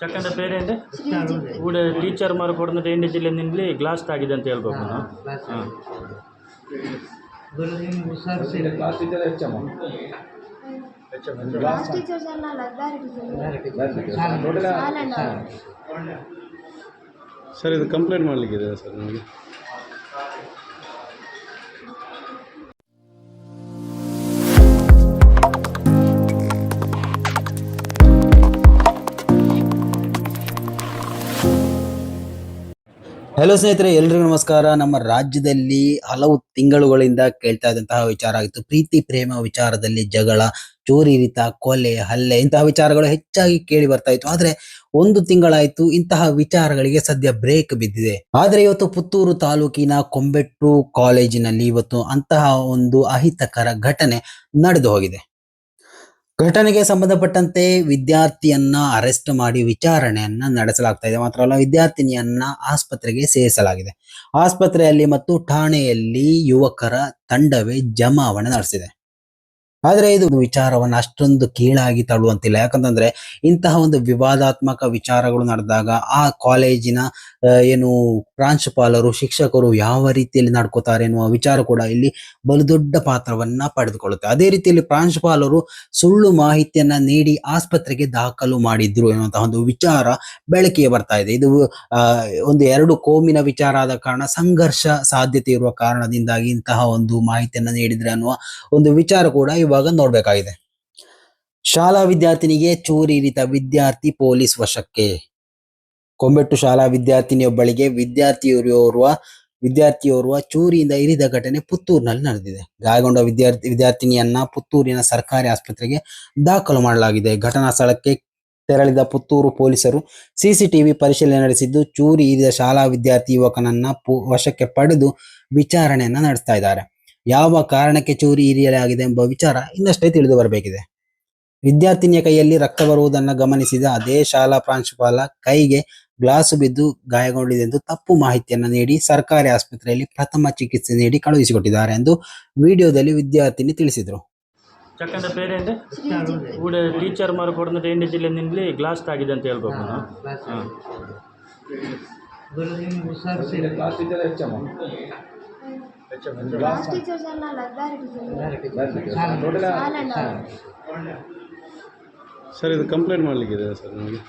ಚಕ್ಕಂದ parent ಕೂಡ teacher ಮಾರು ಕೊಡಿದ ರೇಂಡಿ ಜಿಲ್ಲೆ ನಿಲ್ಲಿ ಗ್ಲಾಸ್ ಆಗಿದೆ ಅಂತ ಹೇಳ್ಬೇಕು ನಾವು. ಹಾಂ. ಸರ್. ಇದು ಕಂಪ್ಲೇಂಟ್ ಮಾಡಲಿಕ್ಕಿದೆ ಸರ್ ನಮಗೆ? ಹಲೋ ಸ್ನೇಹಿತರೆ, ಎಲ್ರಿಗೂ ನಮಸ್ಕಾರ. ನಮ್ಮ ರಾಜ್ಯದಲ್ಲಿ ಹಲವು ತಿಂಗಳುಗಳಿಂದ ಕೇಳ್ತಾ ಇದ್ದಂತಹ ವಿಚಾರ ಆಗಿತ್ತು. ಪ್ರೀತಿ, ಪ್ರೇಮ ವಿಚಾರದಲ್ಲಿ ಜಗಳ, ಚೋರಿ, ರೀತ, ಕೊಲೆ, ಹಲ್ಲೆ ಇಂತಹ ವಿಚಾರಗಳು ಹೆಚ್ಚಾಗಿ ಕೇಳಿ ಬರ್ತಾ ಇತ್ತು. ಆದ್ರೆ ಒಂದು ತಿಂಗಳಾಯ್ತು, ಇಂತಹ ವಿಚಾರಗಳಿಗೆ ಸದ್ಯ ಬ್ರೇಕ್ ಬಿದ್ದಿದೆ. ಆದ್ರೆ ಇವತ್ತು ಪುತ್ತೂರು ತಾಲೂಕಿನ ಕೊಂಬೆಟ್ಟು ಕಾಲೇಜಿನಲ್ಲಿ ಇವತ್ತು ಅಂತಹ ಒಂದು ಅಹಿತಕರ ಘಟನೆ ನಡೆದು ಹೋಗಿದೆ. ಘಟನೆಗೆ ಸಂಬಂಧಪಟ್ಟಂತೆ ವಿದ್ಯಾರ್ಥಿಯನ್ನ ಅರೆಸ್ಟ್ ಮಾಡಿ ವಿಚಾರಣೆಯನ್ನ ನಡೆಸಲಾಗ್ತಾ ಇದೆ. ಮಾತ್ರ ಅಲ್ಲ, ವಿದ್ಯಾರ್ಥಿನಿಯನ್ನ ಆಸ್ಪತ್ರೆಗೆ ಸೇರಿಸಲಾಗಿದೆ. ಆಸ್ಪತ್ರೆಯಲ್ಲಿ ಮತ್ತು ಠಾಣೆಯಲ್ಲಿ ಯುವಕರ ತಂಡವೇ ಜಮಾವಣೆ ನಡೆಸಿದೆ. ಆದ್ರೆ ಇದು ವಿಚಾರವನ್ನ ಅಷ್ಟೊಂದು ಕೀಳಾಗಿ ತಳ್ಳುವಂತಿಲ್ಲ. ಯಾಕಂತಂದ್ರೆ ಇಂತಹ ಒಂದು ವಿವಾದಾತ್ಮಕ ವಿಚಾರಗಳು ನಡೆದಾಗ ಆ ಕಾಲೇಜಿನ ಏನು ಪ್ರಾಂಶುಪಾಲರು, ಶಿಕ್ಷಕರು ಯಾವ ರೀತಿಯಲ್ಲಿ ನಡ್ಕೋತಾರೆ ಎನ್ನುವ ವಿಚಾರ ಕೂಡ ಇಲ್ಲಿ ಬಲು ದೊಡ್ಡ ಪಾತ್ರವನ್ನ ಪಡೆದುಕೊಳ್ಳುತ್ತೆ. ಅದೇ ರೀತಿಯಲ್ಲಿ ಪ್ರಾಂಶುಪಾಲರು ಸುಳ್ಳು ಮಾಹಿತಿಯನ್ನ ನೀಡಿ ಆಸ್ಪತ್ರೆಗೆ ದಾಖಲು ಮಾಡಿದ್ರು ಎನ್ನುವಂತಹ ಒಂದು ವಿಚಾರ ಬೆಳಕಿಗೆ ಬರ್ತಾ ಇದೆ. ಇದು ಒಂದು ಎರಡು ಕೋಮಿನ ವಿಚಾರ ಆದ ಕಾರಣ ಸಂಘರ್ಷ ಸಾಧ್ಯತೆ ಇರುವ ಕಾರಣದಿಂದಾಗಿ ಇಂತಹ ಒಂದು ಮಾಹಿತಿಯನ್ನ ನೀಡಿದ್ರೆ ಅನ್ನುವ ಒಂದು ವಿಚಾರ ಕೂಡ ಇವಾಗ ನೋಡ್ಬೇಕಾಗಿದೆ. ಶಾಲಾ ವಿದ್ಯಾರ್ಥಿನಿಗೆ ಚೂರಿರಿತ ವಿದ್ಯಾರ್ಥಿ ಪೊಲೀಸ್ ವಶಕ್ಕೆ. ಕೊಂಬೆಟ್ಟು ಶಾಲಾ ವಿದ್ಯಾರ್ಥಿನಿಯೊಬ್ಬಳಿಗೆ ವಿದ್ಯಾರ್ಥಿಯೋರ್ವ ವಿದ್ಯಾರ್ಥಿಯೋರ್ವ ಚೂರಿಯಿಂದ ಇರಿದ ಘಟನೆ ಪುತ್ತೂರಿನಲ್ಲಿ ನಡೆದಿದೆ. ಗಾಯಗೊಂಡ ವಿದ್ಯಾರ್ಥಿ, ವಿದ್ಯಾರ್ಥಿನಿಯನ್ನ ಪುತ್ತೂರಿನ ಸರ್ಕಾರಿ ಆಸ್ಪತ್ರೆಗೆ ದಾಖಲು ಮಾಡಲಾಗಿದೆ. ಘಟನಾ ಸ್ಥಳಕ್ಕೆ ತೆರಳಿದ ಪುತ್ತೂರು ಪೊಲೀಸರು ಸಿಸಿಟಿವಿ ಪರಿಶೀಲನೆ ನಡೆಸಿದ್ದು, ಚೂರಿ ಇರಿದ ಶಾಲಾ ವಿದ್ಯಾರ್ಥಿ ಯುವಕನನ್ನ ವಶಕ್ಕೆ ಪಡೆದು ವಿಚಾರಣೆಯನ್ನ ನಡೆಸ್ತಾ ಇದ್ದಾರೆ. ಯಾವ ಕಾರಣಕ್ಕೆ ಚೂರಿ ಇರಿಯಲಾಗಿದೆ ಎಂಬ ವಿಚಾರ ಇನ್ನಷ್ಟೇ ತಿಳಿದು ಬರಬೇಕಿದೆ. ವಿದ್ಯಾರ್ಥಿನಿಯ ಕೈಯಲ್ಲಿ ರಕ್ತ ಬರುವುದನ್ನು ಗಮನಿಸಿದ ಅದೇ ಶಾಲಾ ಪ್ರಾಂಶುಪಾಲ ಕೈಗೆ ಗ್ಲಾಸ್ ಬಿದ್ದು ಗಾಯಗೊಂಡಿದೆ ಎಂದು ತಪ್ಪು ಮಾಹಿತಿಯನ್ನು ನೀಡಿ ಸರ್ಕಾರಿ ಆಸ್ಪತ್ರೆಯಲ್ಲಿ ಪ್ರಥಮ ಚಿಕಿತ್ಸೆ ನೀಡಿ ಕಳುಹಿಸಿಕೊಟ್ಟಿದ್ದಾರೆ ಎಂದು ವಿಡಿಯೋದಲ್ಲಿ ವಿದ್ಯಾರ್ಥಿನಿ ತಿಳಿಸಿದರು. ಚಕ್ಕಂದ ಪೇರೆಂಟ್ ಕೂಡ ಟೀಚರ್ ಮಾರು ಕೊಡ್ನದ ಎಂಟು ಜಿಲ್ಲೆ ನಿಲ್ಲಿ ಗ್ಲಾಸ್ ತಾಗಿದೆ ಅಂತ ಹೇಳ್ಬೇಕು ನಾನು. ಕ್ಲಾಸ್ ಟೀಚರ್ಸ್ ಅಲ್ಲ ಬೇರೆ ಟೀಚರ್ ಸರ್ ಇದು ಕಂಪ್ಲೇಂಟ್ ಮಾಡಲಿಕ್ಕಿದೆ ಸರ್ ನಮಗೆ?